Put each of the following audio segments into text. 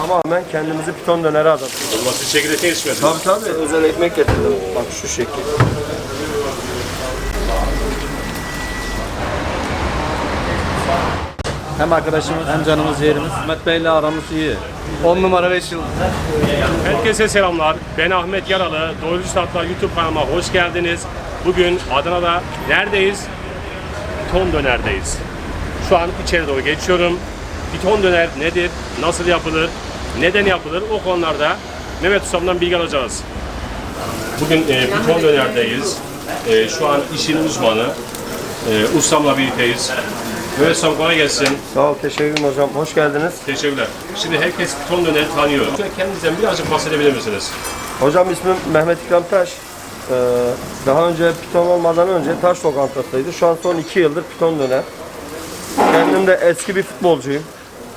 tamamen kendimizi piton dönere adadık. Olması şekilde tesis mi Tabii tabii. Özel ekmek getirdim. Bak şu şekil. Hem arkadaşımız hem canımız yerimiz. Ahmet Bey'le aramız iyi. 10 numara 5 yıl. Herkese selamlar. Ben Ahmet Yaralı. Doyurucu Tatlar YouTube kanalıma hoş geldiniz. Bugün Adana'da neredeyiz? Piton dönerdeyiz. Şu an içeri doğru geçiyorum. Piton döner nedir? Nasıl yapılır? Neden yapılır? O konularda Mehmet Ustam'dan bilgi alacağız. Bugün e, piton dönerdeyiz. E, şu an işin uzmanı. E, ustamla birlikteyiz. Mehmet Ustam kolay gelsin. Sağ ol. Teşekkür ederim hocam. Hoş geldiniz. Teşekkürler. Şimdi herkes piton döneri tanıyor. Kendinizden birazcık bahsedebilir misiniz? Hocam ismim Mehmet İkram Taş. Ee, daha önce piton olmadan önce taş lokantasıydı. Şu an son iki yıldır piton döner. Kendim de eski bir futbolcuyum.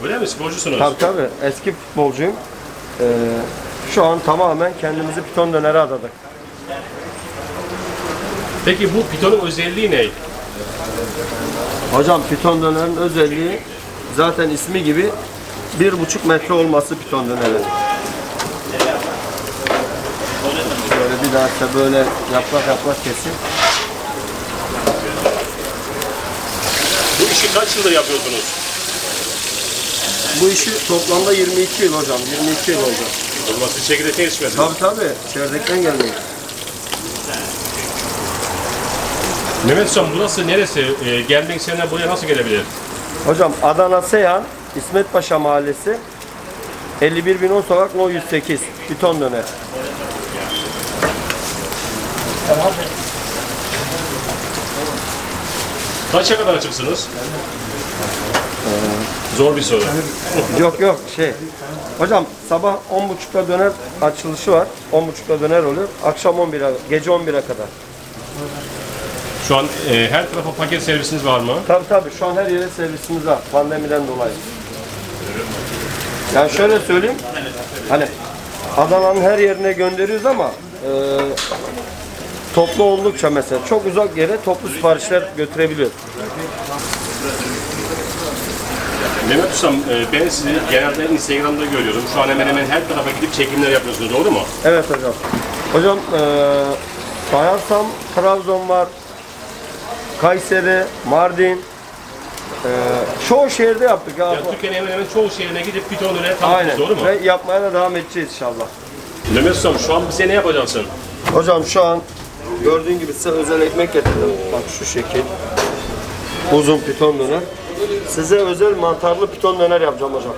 Öyle mi? Sporcusunuz? Tabii tabii. Eski futbolcuyum. Ee, şu an tamamen kendimizi piton dönere adadık. Peki bu pitonun özelliği ne? Hocam piton dönerin özelliği zaten ismi gibi bir buçuk metre olması piton döneri. Şöyle bir daha size böyle yaprak yaprak kesin. Bu işi kaç yıldır yapıyorsunuz? Bu işi toplamda 22 yıl hocam. 22 yıl oldu. Olması şekilde tesis mi? Tabii tabii. Çerdekten gelmeyiz. Mehmet Ustam burası neresi? Ee, gelmek isteyenler buraya nasıl gelebilir? Hocam Adana Seyhan, İsmet Paşa Mahallesi, 51 bin sokak No 108, piton döner. Kaça kadar açıksınız? Zor bir soru. Yok yok şey. Hocam sabah 10.30'da döner açılışı var. 10.30'da döner oluyor. Akşam 11'e, gece 11'e kadar. Şu an e, her tarafa paket servisiniz var mı? Tabii tabii şu an her yere servisimiz var pandemiden dolayı. Yani şöyle söyleyeyim. Hani Adana'nın her yerine gönderiyoruz ama e, toplu oldukça mesela çok uzak yere toplu siparişler götürebiliyoruz. Mehmet Ustam e, ben sizi genelde Instagram'da görüyorum. Şu an hemen hemen her tarafa gidip çekimler yapıyorsunuz doğru mu? Evet hocam. Hocam e, sayarsam Trabzon var, Kayseri, Mardin, e, çoğu şehirde yaptık ya. Yani Türkiye'nin hemen hemen çoğu şehrine gidip piton döner Aynen. tanıttınız doğru mu? Ve yapmaya da devam edeceğiz inşallah. Mehmet Ustam şu an bize ne yapacaksın? Hocam şu an gördüğün gibi size özel ekmek getirdim. Bak şu şekil. Uzun piton döner. Size özel mantarlı piton döner yapacağım hocam.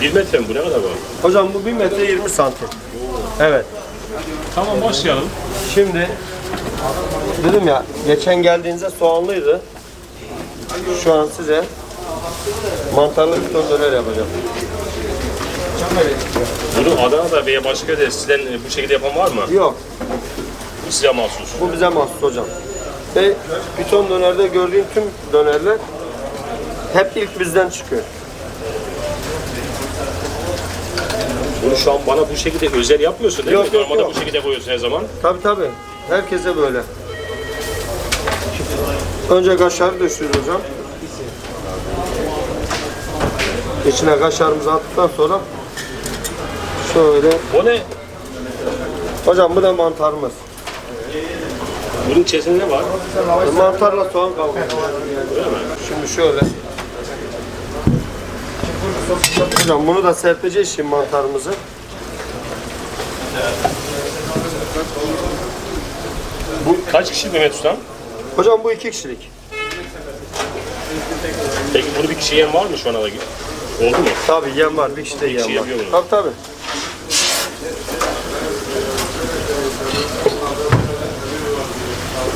Bir metre mi bu ne kadar bu? Hocam bu 1 metre 20 santim. Evet. Tamam başlayalım. Şimdi dedim ya geçen geldiğinizde soğanlıydı. Şu an size mantarlı piton döner yapacağım. Bunu Adana'da veya başka yerde sizden bu şekilde yapan var mı? Yok Bu size mahsus. bu bize mahsus hocam. Ve piton dönerde gördüğün tüm dönerler hep ilk bizden çıkıyor. Bunu şu an bana bu şekilde özel yapmıyorsun değil Yok, mi? yok, Normalde yok. bu şekilde koyuyorsun her zaman. Tabi tabi. Herkese böyle. Önce kaşar döşüyoruz hocam. İçine kaşarımızı attıktan sonra şöyle. O ne? Hocam bu da mantarımız. Bunun içerisinde ne var? Mantarla soğan kavuruyoruz. Şimdi şöyle. Hocam bunu da serpeceğiz şimdi mantarımızı. Bu kaç kişilik Mehmet Ustam? Hocam bu iki kişilik. Peki bunu bir kişi yiyen var mı şu ana kadar? Oldu mu? Tabi yem var, bir kişi de yem var. yapıyor bunu. Tabi tabi.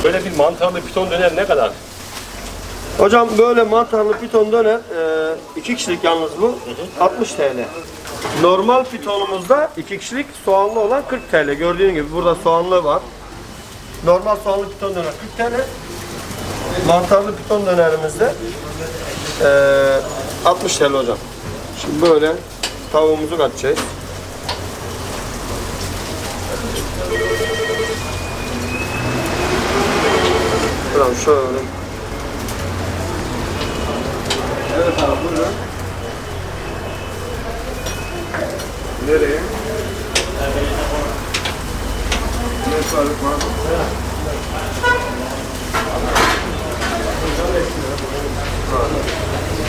Böyle bir mantarlı piton döner ne kadar? Hocam böyle mantarlı piton döner, e, iki kişilik yalnız bu, 60 TL. Normal pitonumuzda iki kişilik soğanlı olan 40 TL. Gördüğün gibi burada soğanlı var. Normal soğanlı piton döner 40 TL. Mantarlı piton dönerimizde e, 60 TL hocam. Şimdi böyle tavuğumuzu katacağız. Buradan şöyle Evet abi buyurun. Nereye? Ne var?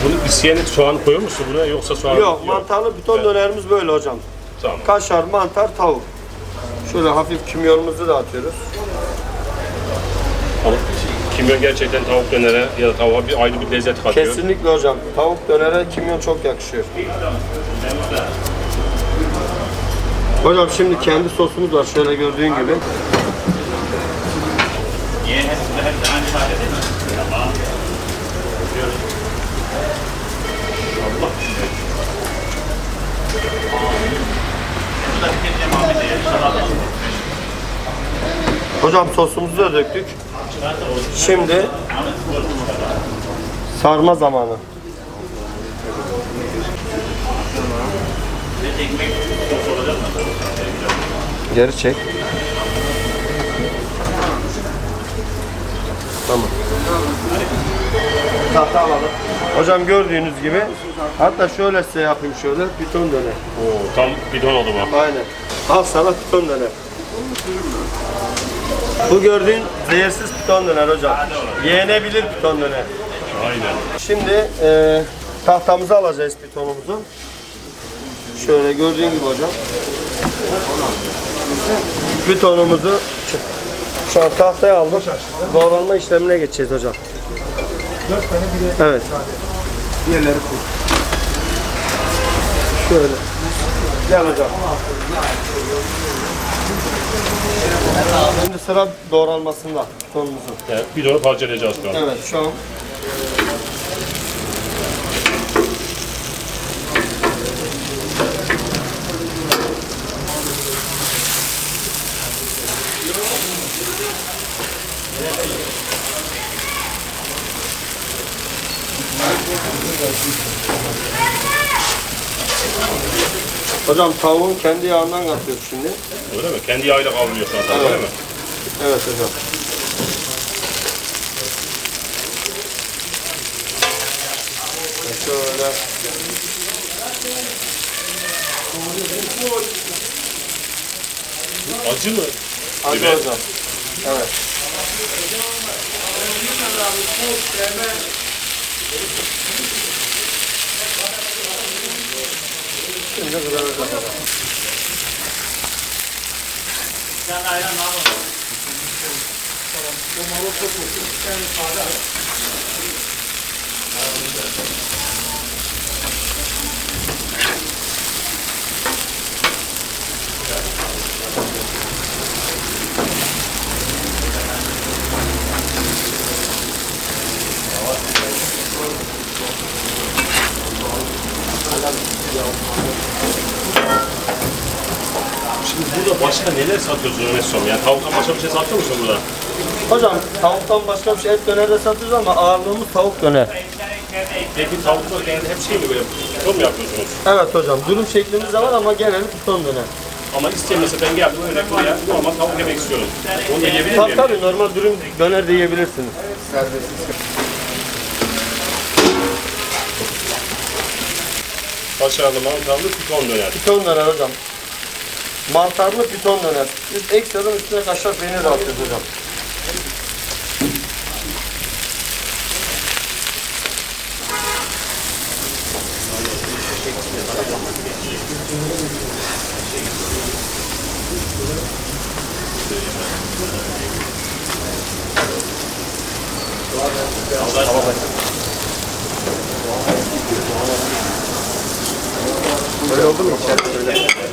Bunu isteyen soğan koyuyor musun buraya yoksa soğan Yok, mantarlı piton dönerimiz böyle hocam. Tamam. Kaşar, mantar, tavuk. Şöyle hafif kimyonumuzu da atıyoruz. Kimyon gerçekten tavuk dönere ya da tavuğa bir ayrı bir lezzet katıyor. Kesinlikle hocam. Tavuk dönere kimyon çok yakışıyor. Hocam şimdi kendi sosumuz var şöyle gördüğün gibi. Hocam sosumuzu da döktük. Şimdi sarma zamanı. Geri çek. Tamam. Tahta alalım. Hocam gördüğünüz gibi hatta şöyle size yapayım şöyle piton döner. Oo, tam bidon oldu bu. Aynen. Al sana piton döner. Bu gördüğün zehirsiz piton döner hocam. Yenebilir piton döner. Aynen. Şimdi e, tahtamızı alacağız pitonumuzu. Şöyle gördüğün gibi hocam. Pitonumuzu şu an tahtaya aldık. Doğranma işlemine geçeceğiz hocam. Evet. Diğerleri koy. Şöyle. Gel hocam. Şimdi sıra doğranmasında pitonumuzun. Evet, bidonu parçalayacağız şu an. Evet şu an Hocam tavuğun kendi yağından katıyoruz şimdi. Öyle mi? Kendi yağıyla kavruluyor şu an tabii, Evet. öyle mi? Evet hocam. Şöyle. Acı mı? Hadi Biber. hocam. Evet. Şimdi kızaracak hocam. Şimdi burada başka neler satıyorsun Ömer Ustam? Yani tavuktan başka bir şey satıyor musun burada? Hocam tavuktan başka bir şey et döner de satıyoruz ama ağırlığımız tavuk döner. Peki tavuklar genelde hep şey mi böyle piton mu yapıyorsunuz? Evet hocam dürüm şeklimiz de var ama genel piton döner. Ama isteyen mesela ben geldim örnek buraya normal tavuk yemek istiyorum. Onu da yiyebilir miyim? tabii normal dürüm döner de yiyebilirsiniz. Kaşarlı mantarlı piton döner. Piton döner hocam. Mantarlı piton döner. Biz ekstradan üstüne kaşar peynir de atıyoruz hocam. Böyle oldu mu söyle.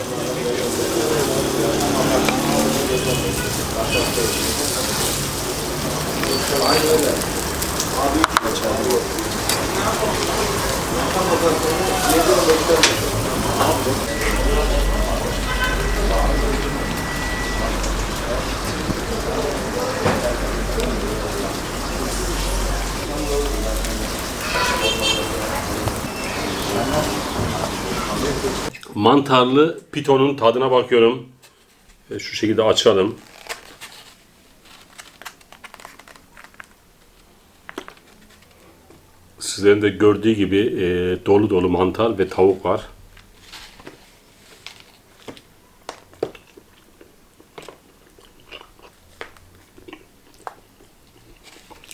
Mantarlı pitonun tadına bakıyorum. Şu şekilde açalım. Sizlerin de gördüğü gibi e, dolu dolu mantar ve tavuk var.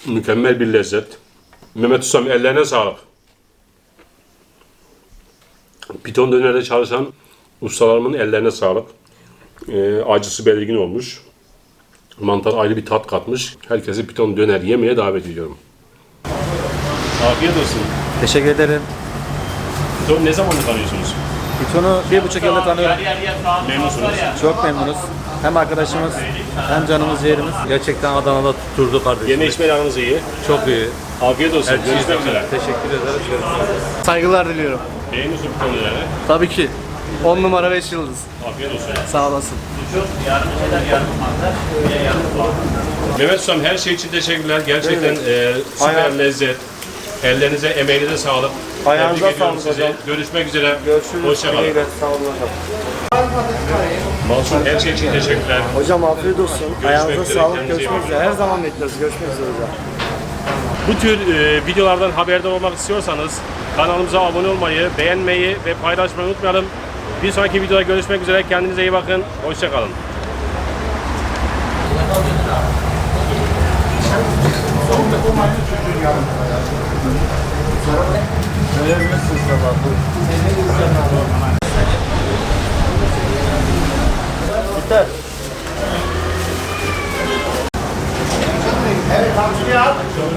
Mükemmel bir lezzet. Mehmet Ustam ellerine sağlık. Piton dönerde çalışan ustalarımın ellerine sağlık. E, acısı belirgin olmuş. Mantar ayrı bir tat katmış. Herkesi piton döner yemeye davet ediyorum. Afiyet olsun. Teşekkür ederim. Piton ne zaman tanıyorsunuz? Pitonu bir buçuk yıldır tanıyorum. Memnunsunuz. Çok memnunuz. Hem arkadaşımız hem canımız ciğerimiz. Gerçekten Adana'da tutturdu kardeşim. Yeme içme aranız iyi. Çok iyi. Afiyet olsun. Görüşmek üzere. Teşekkür ederiz. Saygılar diliyorum. Beğeniyorsun piton döneri. Tabii ki. 10 numara 5 yıldız. Afiyet olsun. Sağ olasın. Mehmet Ustam her şey için teşekkürler. Gerçekten e, süper Ayağ- lezzet. Ellerinize, emeğinize sağlık. Ayağınıza Tebrik ediyorum sağlık sizi. hocam. Görüşmek üzere. Görüşürüz. Hoşçakalın. İyi sağ olun hocam. Mansur her şey için teşekkürler. Hocam afiyet olsun. Ayağınıza üzere, sağlık. kendinize iyi Görüşmek bakın. üzere. Her zaman bekleriz. Görüşmek üzere hocam. Bu tür e, videolardan haberdar olmak istiyorsanız kanalımıza abone olmayı, beğenmeyi ve paylaşmayı unutmayalım. Bir sonraki videoda görüşmek üzere. Kendinize iyi bakın. Hoşçakalın. Biter.